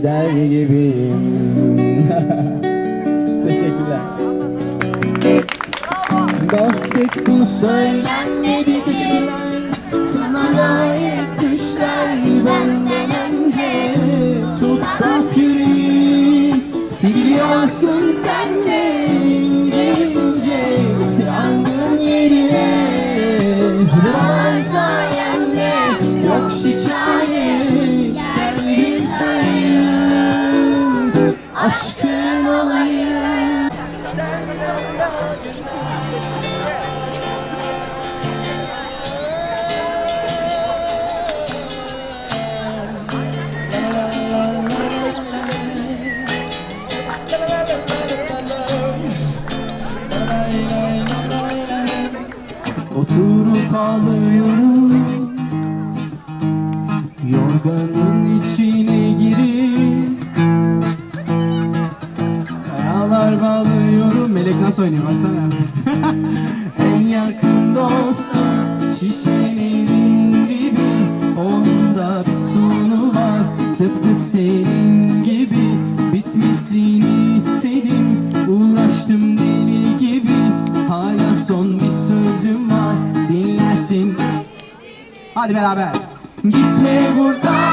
Gider gibiyim. Teşekkürler. Bahsetsin söylenmedi teşekkürler. Sana layık düşler benden önce Tutsak yüreği Biliyorsun ağlıyorum Yorganın içine girip Karalar bağlıyorum. Melek nasıl oynuyor? Baksana. En yakın dostum Şişenin dibi. Onda bir sonu var. Tıpkı senin gibi. Bitmesini istedim Hadi beraber. Gitme buradan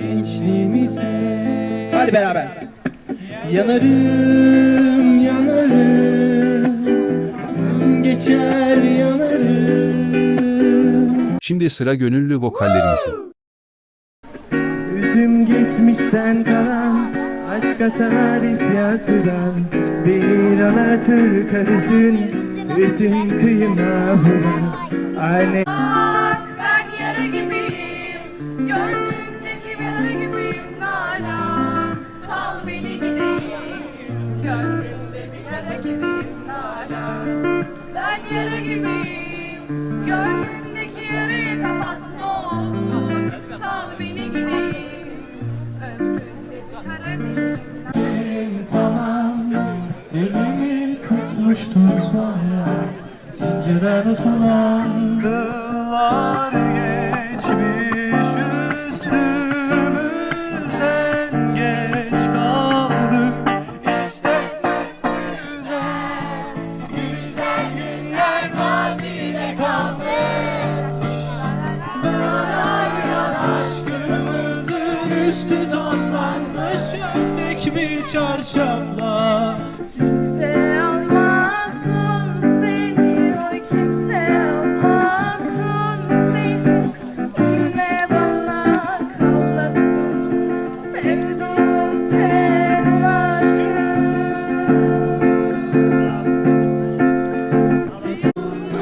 Gençliğimize. Hadi beraber. Yanarım yanarım. Gün geçer yanarım. Şimdi sıra gönüllü vokallerimizin. Üzüm geçmişten kalan Aşka tarif yazılan. Bir Alatürk arısın Üzüm vuran. Anne yara gibiyim Nalan Ben yara gibiyim. Gönlümdeki yarayı kapat ne olur. Sal beni gideyim. Benim. Tamam Elimi tutmuştun sonra. İnceden usulan Yıllar geçmiş çarşafla. Kimse almasın seni, oy kimse almasın seni. İlle bana kallasın, sevduğum sen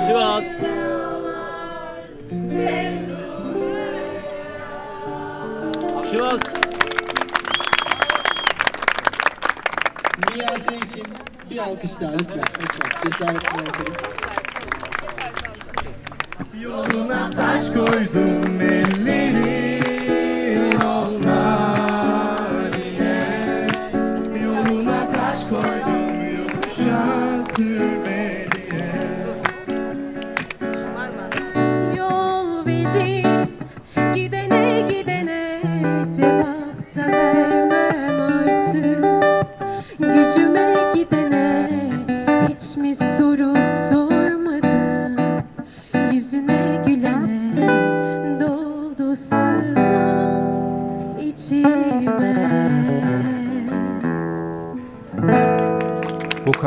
Sivas Sivas Niyase için bir alkış daha lütfen. Lütfen. Cesaretle yapalım. Yoluna taş koydum ellerin olma diye Yoluna taş koydum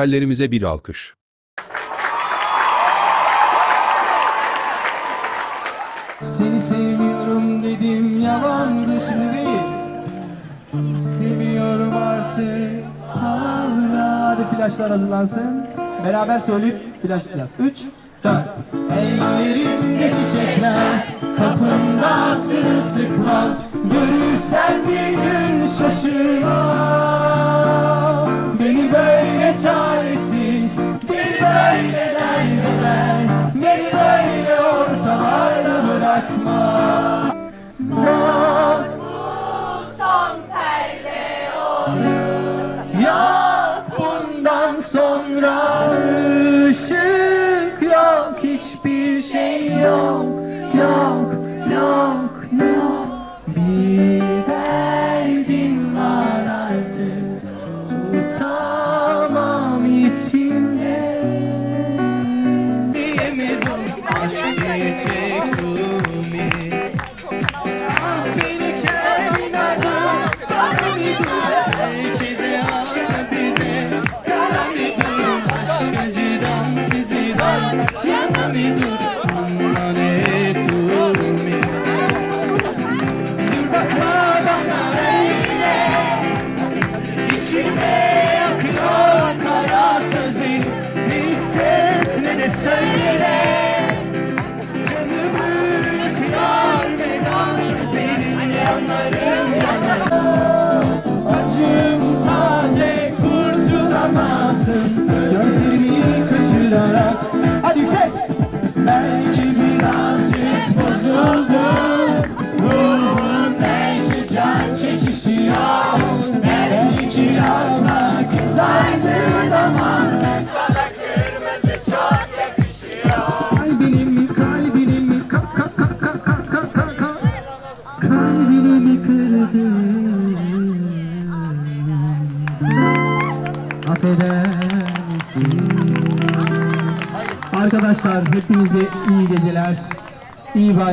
Vokallerimize bir alkış. Seni seviyorum dedim yalandı şimdi Seviyorum artık. Hala Hadi flaşlar hazırlansın. Beraber söyleyip flaşlayacağız 3 4 Ellerimde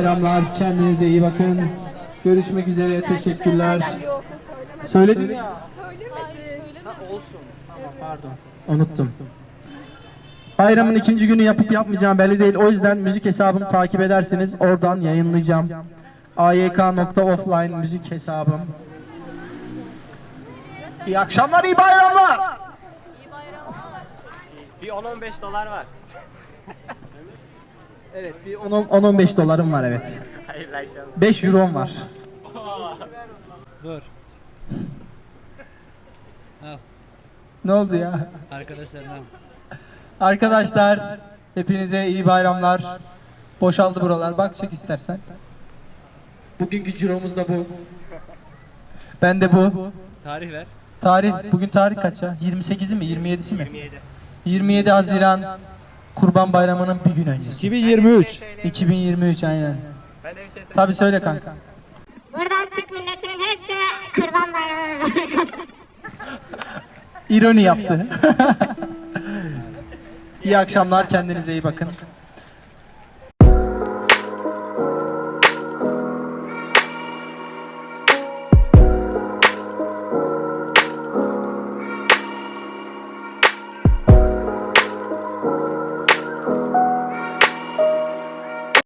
iyi bayramlar kendinize iyi bakın Görüşmek üzere teşekkürler Söyledim ya Pardon unuttum Bayramın ikinci günü yapıp yapmayacağım belli değil. O yüzden müzik hesabımı takip ederseniz oradan yayınlayacağım. ayk.offline müzik hesabım. İyi akşamlar, iyi bayramlar. Bir 10-15 dolar var. Evet, bir 10-15 dolarım var evet. Hayırlı akşamlar. 5 eurom var. Dur. Ne oldu ya? Arkadaşlarına. Arkadaşlar, hepinize iyi bayramlar. Boşaldı buralar. Bak çek istersen. Bugünkü ciromuz da bu. Ben de bu. Tarih ver. Tarih, bugün tarih kaç ya? 28'i mi, 27'si mi? 27. 27 Haziran Kurban Bayramı'nın bir gün öncesi. 2023. 2023 aynen. Şey. Tabi söyle kanka. Buradan Türk milletinin hepsine kurban bayramı mübarek olsun. İroni yaptı. iyi akşamlar, kendinize iyi bakın.